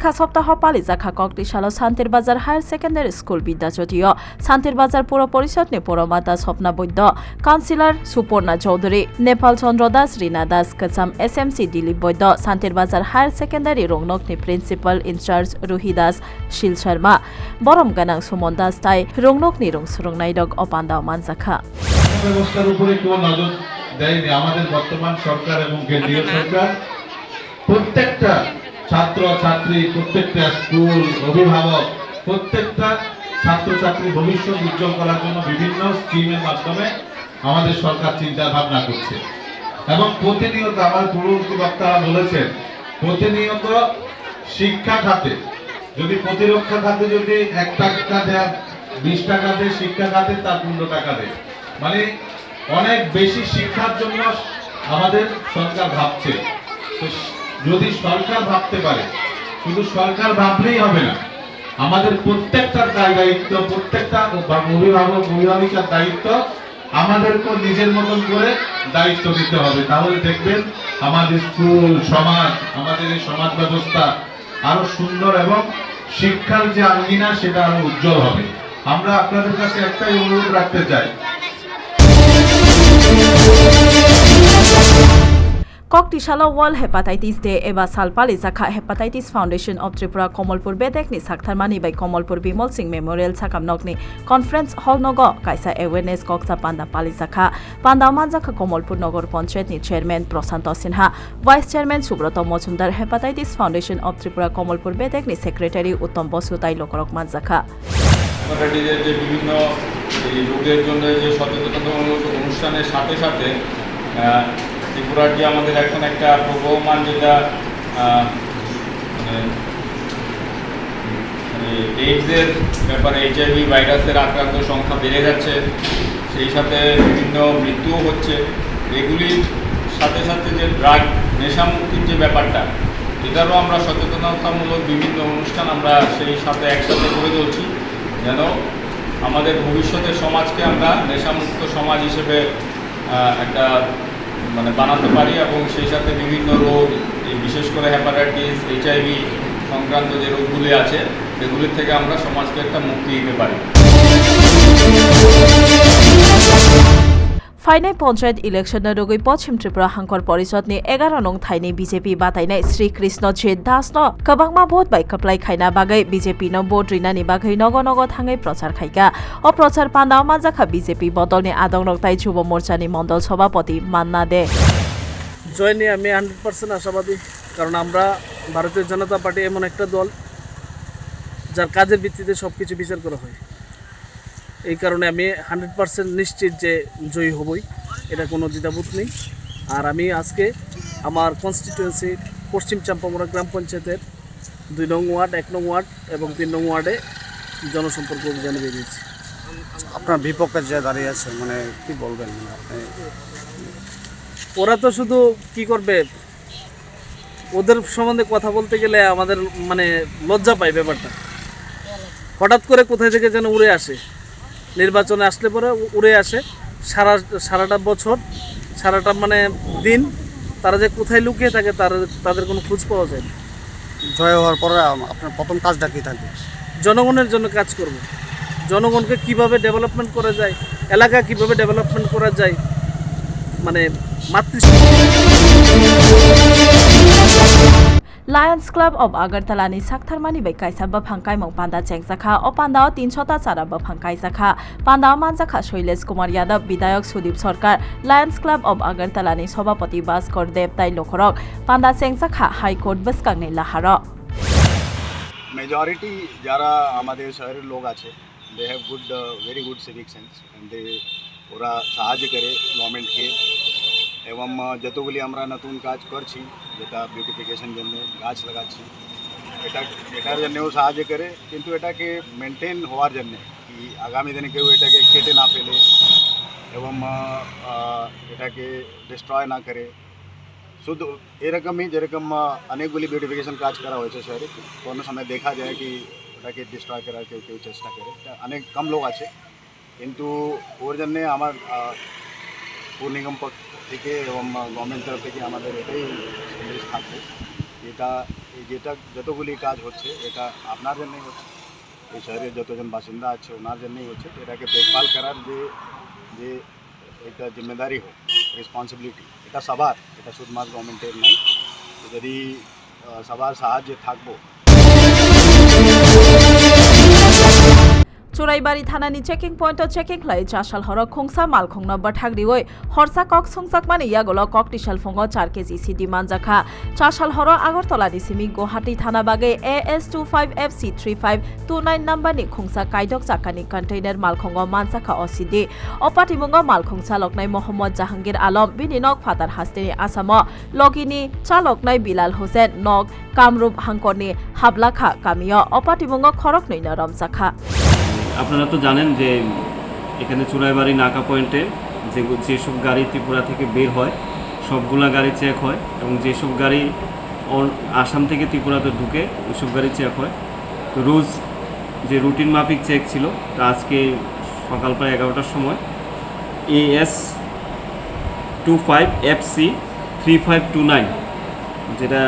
শিক্ষা সপ্তাহ পালিজাখা ককটিশাল শান্তির বাজার হায়ার সেকেন্ডারি স্কুল বিদ্যাচতীয় শান্তির বাজার পৌর পরিষদ নে পৌরমাতা Swapna Baidya. Councillor Suparna Chowdhury Nepal Chandra Das Rina Das কচাম S M C Dilip Baidya. Shantir Bazar higher secondary রংনকনি principal incharge Ruhi Das Shil Sharma. বরম গানাং সুমন দাস তাই রংনকনি রং সুরংনাই ডগ অপান্দাও মানজাখা। ব্যবস্থার উপরে কেউ নজর দেয়নি। আমাদের বর্তমান সরকার এবং কেন্দ্রীয় সরকার। প্রত্যেকটা ছাত্র, ছাত্রী, প্রত্যেকটা স্কুল অভিভাবক, প্রত্যেকটা ছাত্রছাত্রী ভবিষ্যৎ উজ্জ্বল করার জন্য বিভিন্ন স্কিমের মাধ্যমে আমাদের সরকার চিন্তা ভাবনা করছে। এবং প্রতিনিয়ত আমার পূর্ববর্তী বক্তারা বলেছেন, প্রতিনিয়ত শিক্ষা খাতে, যদি প্রতিরক্ষা খাতে যদি এক টাকা দেয়, বিশ টাকা দেয়, শিক্ষা খাতে, তার পনেরো টাকা দেয়। মানে অনেক বেশি শিক্ষার জন্য আমাদের সরকার ভাবছে। তো যদি সরকার ভাবতে পারে, শুধু সরকার ভাবলেই হবে না, আমাদের প্রত্যেকটা দায় দায়িত্ব, প্রত্যেকটা অভিভাবক, অভিভাবিকার দায়িত্ব আমাদেরকে নিজের মতন করে দায়িত্ব নিতে হবে। তাহলে দেখবেন আমাদের স্কুল, সমাজ, আমাদের এই সমাজ ব্যবস্থা আরও সুন্দর এবং শিক্ষার যে আঙ্গিনা, সেটা আরও উজ্জ্বল হবে। আমরা আপনাদের কাছে একটাই অনুরোধ রাখতে চাই। ককটিশালা ওয়ার্ল্ড হেপাটাইটিস ডে এবা সালপালি জাখা hepatitis foundation of Tripura Kamalpur বেদেকনি সাকথারমানি বাই কমলপুর বিমল সিং মেমোরিয়াল সাকামনকনি কনফারেন্স হল নগ, কাইসা এওয়ারনেস কক্সা পান্ডা পালি জাখা পান্ডা মানজাখা Kamalpur Nagar পঞ্চায়েতনি chairman Prashanta Sinha vice chairman Subrata Majumder hepatitis foundation of Tripura Kamalpur বেদেকনি secretary Uttam Basu তাই লোকরক মানজাখা হেপাটাইটিসের যে বিভিন্ন রোগের জন্য যে সচেতনতামূলক অনুষ্ঠানের সাথে সাথে ত্রিপুরার যে আমাদের এখন একটা প্রবহমান যেটা মানে মানে এইডসের ব্যাপারে এইচআইভি ভাইরাসের আক্রান্ত সংখ্যা বেড়ে যাচ্ছে, সেই সাথে বিভিন্ন মৃত্যুও হচ্ছে। এগুলির সাথে সাথে যে ড্রাগ নেশামুক্তির যে ব্যাপারটা, এটারও আমরা সচেতনতামূলক বিভিন্ন অনুষ্ঠান আমরা সেই সাথে একসাথে করে চলছি যেন আমাদের ভবিষ্যতের সমাজকে আমরা নেশামুক্ত সমাজ হিসেবে একটা মানে বানাতে পারি এবং সেই সাথে বিভিন্ন রোগ বিশেষ করে হ্যাপাটাইটিস এইচআইভি সংক্রান্ত যে রোগগুলি আছে, সেগুলির থেকে আমরা সমাজকে একটা মুক্তি দিতে পারি। ফাইনাই পঞ্চায়েত ইলেকশনের রোগী পশ্চিম ত্রিপুরা হাংকর পরিষদ নি এগারো নং থাইনি বিজেপি বাতাইনাই শ্রীকৃষ্ণ জিৎ দাস নবাংমা ভোট বাইকাপ্লাই খাইনা বাগাই। বিজেপি ন ভোট রিনানি বাগাই। নগ নগ থাঙে প্রচার খাইকা অপ্রচার প্রচার পান্ডাও মাজাখা বিজেপি বদল নিয়ে আদং নকাই যুব মোর্চানি মন্ডল সভাপতি মান্না দে। জয়নি আমি হান্ড্রেড পার্সেন্ট আশাবাদী, কারণ আমরা ভারতীয় জনতা পার্টি এমন একটা দল, যার কাজের ভিত্তিতে সব কিছু বিচার করা হয়। এই কারণে আমি হান্ড্রেড পার্সেন্ট নিশ্চিত যে জয়ী হবই। এটা কোনো দ্বিধাবোধ নেই। আর আমি আজকে আমার কনস্টিটিউয়েন্সি পশ্চিম চাম্পামোড়া গ্রাম পঞ্চায়েতের দুই নং ওয়ার্ড এক নং ওয়ার্ড এবং তিন নং ওয়ার্ডে জনসম্পর্ক অভিযানে বেরিয়েছি আপনার বিপক্ষে যে দাঁড়িয়ে আছে মানে কি বলবেন আপনি? ওরা তো শুধু কি করবে? ওদের সম্বন্ধে কথা বলতে গেলে আমাদের মানে লজ্জা পায় ব্যাপারটা। হঠাৎ করে কোথায় থেকে যেন উড়ে আসে। নির্বাচনে আসলে পরে উড়ে আসে। সারা সারাটা বছর সারাটা মানে দিন তারা যে কোথায় লুকিয়ে থাকে তার তাদের কোনো খোঁজ পাওয়া যায় না। জয় হওয়ার পরে আপনার প্রথম কাজটা কি থাকবে? জনগণের জন্য কাজ করব। জনগণকে কীভাবে ডেভেলপমেন্ট করা যায় এলাকা কীভাবে ডেভেলপমেন্ট করা যায় মানে মাতৃ लायन्स क्लब अफ आगरतलानि साकथारमानि बै काइसा बफांकाइ मौ पान्दा चेंगजाखा अ पान्दाव तिनशता चारा बफांकाइ जाखा पान्दाव मानजाखा शैलेश कुमार यादव विधायक सुदीप सरकार लायन्स क्लब अफ आगरतलानि सभापति भास्कर देव ताइ लोखरक पान्दा चेंगजाखा হাইকোর্ট বসকাংনি লাহার মেজরিটি যারা আমাদের শহরের লোক আছে they have good very good civic sense they ওরা সাহায্য করে গভর্নমেন্টকে এবং আহ, যতগুলি আমরা নতুন কাজ করছি যেটা বিউটিফিকেশন জন্য গাছ লাগাচ্ছি এটা এটার জন্যও সাহায্য করে কিন্তু এটাকে মেনটেন হওয়ার জন্য কি আগামী দিনে কেউ এটাকে কেটে না ফেলে এবং আহ, আহ, এটাকে ডিস্ট্রয় না করে শুধু এরকমই যেরকম আহ, অনেকগুলি বিউটিফিকেশন কাজ করা হয়েছে শহরে কোনো সময় দেখা যায় কি ওটাকে ডিস্ট্রয় করার কেউ কেউ চেষ্টা করে তা অনেক কম লোক আছে কিন্তু ওর জন্যে আমার আহ, পৌর নিগম পক্ষ থেকে এবং গভর্নমেন্ট তরফ থেকে আমাদের এটাই সন্দেশ থাকবে। এটা, যেটা যতগুলি কাজ হচ্ছে, এটা আপনার জন্যই হচ্ছে। এই শহরের যতজন বাসিন্দা আছে, ওনার জন্যই হচ্ছে। এটাকে দেখভাল করার যে যে একটা জিম্মেদারি হোক রেসপন্সিবিলিটি এটা সবার, এটা শুধুমাত্র গভর্নমেন্টের নয়। যদি সবার সাহায্যে থাকব চুরাইবাড়ি থানাनि চেকিং পয়েন্টত চেকিং লাই চাশাল হর খংসা মাল খংনা বাঠাগরিওই হরসা কক সংসাক মানে ইয়াগল কক টিশাল ফঙ্গ চার কেজি সিডি মানজাখা। চাশাল হর আগরতলানি সিমি গুয়াহাটি থানা বাগে A S two five F C three five two nine নাম্বারনি খংসা কাইদক চাকানি কন্টেইনার মালখঙ্গ মানসাখা অসিডি অপাটিমুঙ্গ মালখং চালকনাই মোহাম্মদ জাহাঙ্গীর আলম, বিনি নক ফাতার হাস্তেনি আসাম লগিনি চালকনাই বিলাল হোসেন নক কামরূপ হাঙ্করনি হাবলাখা কামিয় অপাটিমুঙ্গ খরক নৈনা রমজাখা। আপনারা তো জানেন যে এখানে চুরাইবাড়ি নাকা পয়েন্টে যে যেসব গাড়ি ত্রিপুরা থেকে বের হয়, সবগুলা গাড়ি চেক হয় এবং যেসব গাড়ি আসাম থেকে ত্রিপুরাতে ঢুকে ওইসব গাড়ি চেক হয়। তো রোজ যে রুটিন মাফিক চেক ছিল তা আজকে সকাল প্রায় এগারোটার সময় A S two five F C three five two nine যেটা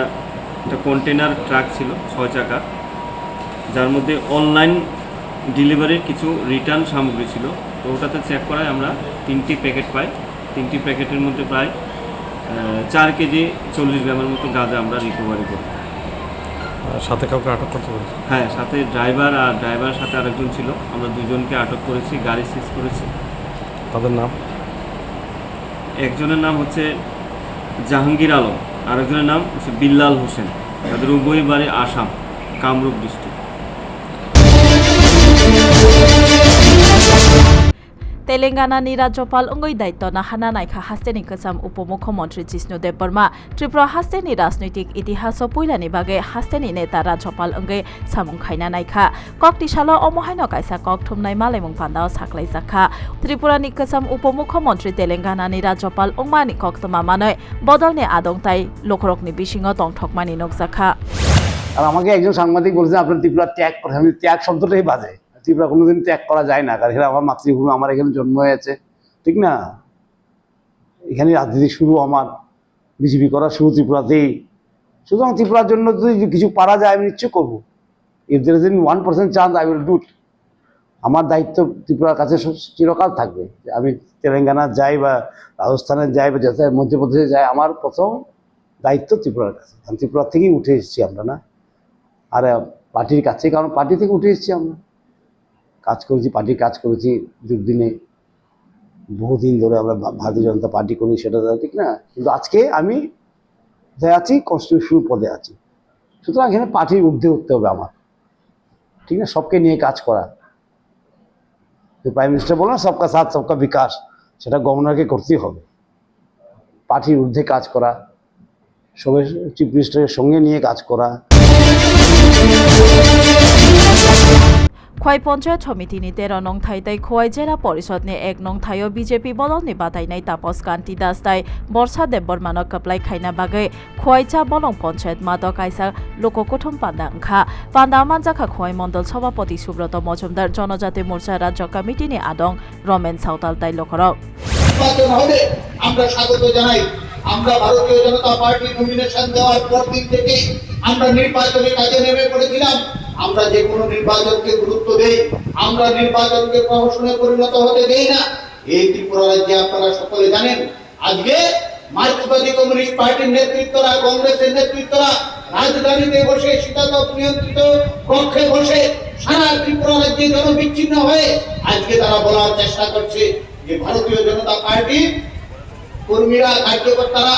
একটা কন্টেনার ট্রাক ছিল, ছয় চাকা, যার মধ্যে অনলাইন ডেলিভারির কিছু রিটার্ন সামগ্রী ছিল। তো ওটাতে চেক করায় আমরা তিনটি প্যাকেট পাই। তিনটি প্যাকেটের মধ্যে প্রায় চার কেজি চল্লিশ গ্রামের মতো গাঁজা আমরা রিকভারি করি। সাথে কাউকে আটক করতে পেরেছে হ্যাঁ সাথে ড্রাইভার আর ড্রাইভারের সাথে আরেকজন ছিল। আমরা দুজনকে আটক করেছি গাড়ি সিজ করেছি। তাদের নাম? একজনের নাম হচ্ছে জাহাঙ্গীর আলম আরেকজনের নাম হচ্ছে বিল্লাল হোসেন। তাদের উভয় বাড়ি আসাম কামরূপ ডিস্ট্রিক্ট তেলেঙ্গানানি রাজ্যপাল অঙ্গই দায়িত্ব নাহানা নাইখা হাস্তেনি কসাম উপমুখ্যমন্ত্রী জিষ্ণুদেব বর্মা ত্রিপুরা হাস্তেনি রাজনৈতিক ইতিহাস পুইলানি বাগে হাস্তেনি নেতা রাজ্যপাল অঙ্গৈ সামুং খাইনা নাইখা ককটিশাল অমহাইন কাইসা কক থুমনাই মালাইমুং পান্দাও সাকলাই জাখা ত্রিপুরানি কসাম উপমুখ্যমন্ত্রী তেলেঙ্গানানি রাজ্যপাল অংমানি কক্তমা মানয় বদলনি আদংতাই লোকরকনি বিসিং টংঠকমানি নকজাখা আর আমাকে একজন সাংবাদিক বলছেন আপনার ত্রিপুরা ত্যাগ করে আমি ত্যাগ শব্দটাই বাজে। ত্রিপুরা কোনোদিন ত্যাগ করা যায় না, কারণ আমার মাতৃভূমি, আমার এখানে জন্ম হয়েছে, ঠিক না? এখানে রাজনীতি শুরু আমার, বিজেপি করা শুরু ত্রিপুরাতেই। সুতরাং ত্রিপুরার জন্য যদি কিছু পারা যায়, আমি নিশ্চয় করব। If there one percent chance I will do আমার দায়িত্ব ত্রিপুরার কাছে চিরকাল থাকবে। আমি তেলেঙ্গানা যাই বা রাজস্থানে যাই বা যাতে মধ্যপ্রদেশে যাই, আমার প্রথম দায়িত্ব ত্রিপুরার কাছে। কারণ ত্রিপুরা থেকেই উঠে এসেছি আমরা, না? আর পার্টির কাছে কারণ পার্টি থেকে উঠে এসেছি আমরা। কাজ করেছি, পার্টির কাজ করেছি দুর্দিনে বহুদিন ধরে আমরা ভারতীয় জনতা পার্টি করি, সেটা ঠিক না। কিন্তু আজকে আমি আছি? কনস্টিটিউশন পদে আছি। সুতরাং এখানে পার্টির ঊর্ধ্বে উঠতে হবে আমার। ঠিক না? সবকে নিয়ে কাজ করা। প্রাইম মিনিস্টার বলো না, সবকা সাথ, সবকা বিকাশ সেটা গভর্নরকে করতেই হবে। পার্টির ঊর্ধ্বে কাজ করা, সবাই চিফ মিনিস্টারের সঙ্গে নিয়ে কাজ করা খোয়াই পঞ্চায়েত সমিতিনি তেরো নং থাইতাই খোয়াই জেলা পরিষদনি এক নং থাইও বিজেপি বদল বদলনি বাতাইনাই তাপস কান্তি দাস তাই বর্ষা দেব বর্মানো কাপ্লাই খাইনা বাগৈ। খোয়াইচা বলং পঞ্চায়েত মাদ কাইসা লোক লোককুঠুম পান্ডা ওংখা পান্ডা মানজাখা খোয়াই মণ্ডল সভাপতি সুব্রত মজুমদার জনজাতি মোর্চা রাজ্য কমিটিনি আদং রমেন সাঁওতাল তাই লোকরক। আমরা স্বাগত জানাই। আমরা ভারতীয় জনতা পার্টি নমিনেশন দেওয়ার পর দিন থেকে আমরা নির্বাচনে কাজে নেমে পড়েছিলাম। আমরা যে কোনো নির্বাচনকে গুরুত্ব দেই, আমরা নির্বাচনকে প্রহসনে পরিণত হতে দেই না। এই ত্রিপুরা রাজ্যে আপনারা সকলে জানেন, আজকে মার্ক্সবাদী কমিউনিস্ট পার্টির নেতৃত্বরা, কংগ্রেসের নেতৃত্বরা রাজধানীতে বসে শীতাতপ নিয়ন্ত্রিত কক্ষে বসে সারা ত্রিপুরা রাজ্যে জনবিচ্ছিন্ন হয়ে আজকে তারা বলার চেষ্টা করছে যে ভারতীয় জনতা পার্টি কর্মীরা, কার্যকর্তারা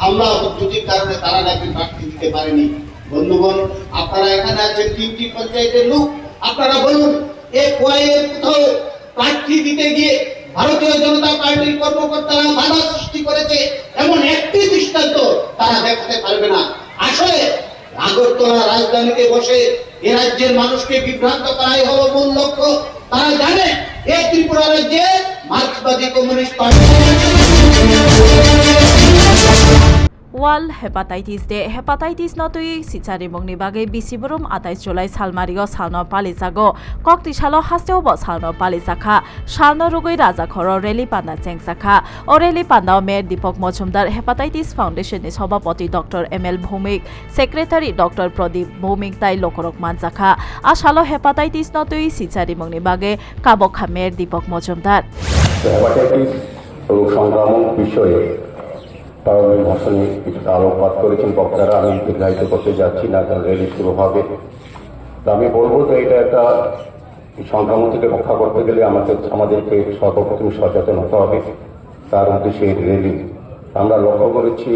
হামলা পদ্ধতির কারণে তারা নাকি প্রার্থী দিতে পারেনি। বন্ধুগণ, আপনারা এখানে আছেন তিনটি পঞ্চায়েতের লোক। আপনারা বলুন, এ কোয়াইয়ের কোথাও প্রার্থী দিতে গিয়ে ভারতীয় জনতা পার্টির কর্মকর্তারা বাধা সৃষ্টি করেছে, এমন একটি দৃষ্টান্ত তারা দেখাতে পারবে না। আসলে আগরতলা রাজধানীতে বসে এ রাজ্যের মানুষকে বিভ্রান্ত করাই হলো মূল লক্ষ্য। তারা জানে, এ ত্রিপুরা রাজ্যে মার্ক্সবাদী communist party. World hepatitis day. Hepatitis তুই সিচারি মংনি বাগে বিসিবরুম আতাই চলাই সালমারি ও সালন পালি যাগ ককটি সাল হাসতে ও সালন পালি যাখা সালন রুগুই রাজা ঘর রেলি পান্ডা চেং সাখা ও রেলি পান্ডা mayor Dipak Majumder hepatitis foundation সভাপতি doctor M L Bhowmik. Secretary doctor Pradip Bhowmik তাই লোকরক মান যাখা আর সাল হেপাটাইটিস নতুই সিচারি মংনি বাগে কাবখা মেয়র দীপক মজুমদার। প্রারম্ভিক ভাষণে কিছুটা আলোকপাত করেছেন বক্তারা। আমি দীর্ঘায়িত করতে যাচ্ছি না, কারণ রেলি শুরু হবে তো আমি বলব তো এটা একটা সংক্রমণ থেকে রক্ষা করতে গেলে আমাদের, আমাদেরকে সর্বপ্রথম সচেতন হতে হবে। তার উদ্দেশ্যে রেলি আমরা লক্ষ্য করেছি,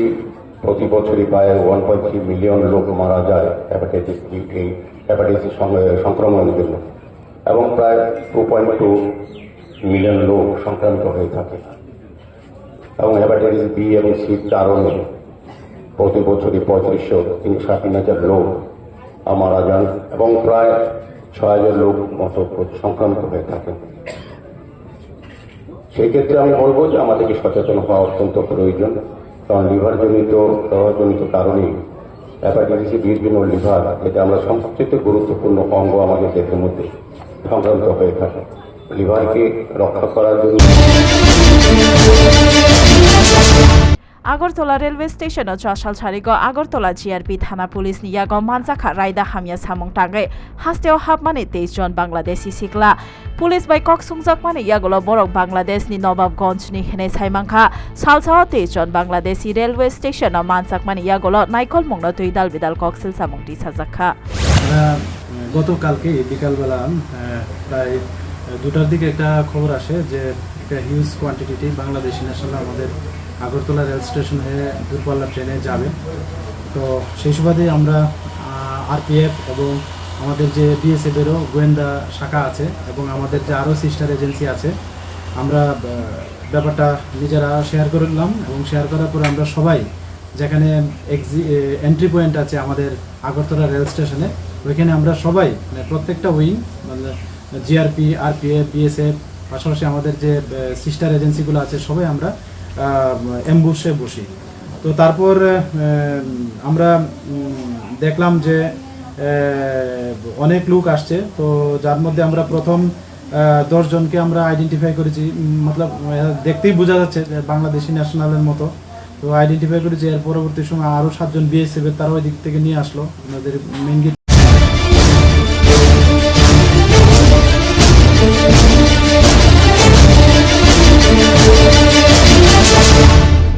প্রতি বছরই প্রায় ওয়ান পয়েন্ট থ্রি মিলিয়ন লোক মারা যায় হ্যাপাটাইটিস এই হ্যাপাটাইটিস সংক্রমণের জন্য। এবং প্রায় টু পয়েন্ট টু মিলিয়ন লোক সংক্রামিত হয়ে থাকে। এবং হ্যাপাটাইটিস বি এবং সির কারণে প্রতি বছরই পঁয়ত্রিশশো তিন সাত তিন হাজার লোক মারা যান এবং প্রায় ছয় হাজার লোক মতো সংক্রান্ত হয়ে থাকেন সেই ক্ষেত্রে আমি বলব যে আমাদেরকে সচেতন হওয়া অত্যন্ত প্রয়োজন, কারণ লিভারজনিত প্রভাবজনিত কারণে হ্যাপাটাইটিস বির জন্য লিভার, এটা আমরা সবচেয়ে গুরুত্বপূর্ণ অঙ্গ আমাদের দেহের মধ্যে সংক্রান্ত হয়ে থাকে। লিভারকে রক্ষা করার জন্য আগরতলা রেলওয়ে স্টেশন ও চশাল ছাড়িগ আগরতলা জিআরপি থানা পুলিশ নিয়াগ মানজাখা, রায়দা, হামিয়া, সামং টাঙ্গে হাস্তেও হাবমানে তেইশ জন বাংলাদেশি সিকলা পুলিশ বাই কক সুংজাক মানে ইয়াগল বরক বাংলাদেশ নি নবাবগঞ্জ, নি হেনে সাইমাংখা সালসাও তেইশ জন বাংলাদেশি রেলওয়ে স্টেশন ও মানজাক মানে ইয়াগল, নাইকল মংন তুই দাল বিদাল কক সিল সামং, টি সাজাখা। গতকালকে বিকালবেলা প্রায় দুটার দিকে একটা খবর আসে যে একটা হিউজ কোয়ান্টিটি বাংলাদেশি ন্যাশনাল আমাদের আগরতলা রেল স্টেশন হয়ে দূরপাল্লা ট্রেনে যাবে। তো সেই সুবাদে আমরা আরপিএফ এবং আমাদের যে বিএসএফেরও গোয়েন্দা শাখা আছে এবং আমাদের যে আরও সিস্টার এজেন্সি আছে, আমরা ব্যাপারটা নিজেরা শেয়ার করে নিলাম এবং শেয়ার করার পরে আমরা সবাই যেখানে এক্সি এন্ট্রি পয়েন্ট আছে আমাদের আগরতলা রেল স্টেশনে, ওইখানে আমরা সবাই মানে প্রত্যেকটা উইং মানে জিআরপি আরপিএফ বিএসএফ পাশাপাশি আমাদের যে সিস্টার এজেন্সিগুলো আছে, সবাই আমরা অ্যাম্বুসে বসি। তো তারপর আমরা দেখলাম যে অনেক লোক আসছে। তো যার মধ্যে আমরা প্রথম দশ জনকে আমরা আইডেন্টিফাই করেছি। মতলব দেখতেই বোঝা যাচ্ছে বাংলাদেশি ন্যাশনালের মতো। তো আইডেন্টিফাই করেছি, এর পরবর্তী সময় আরও সাতজন বিএসএফ তারা ওই দিক থেকে নিয়ে আসলো। আমাদের মেন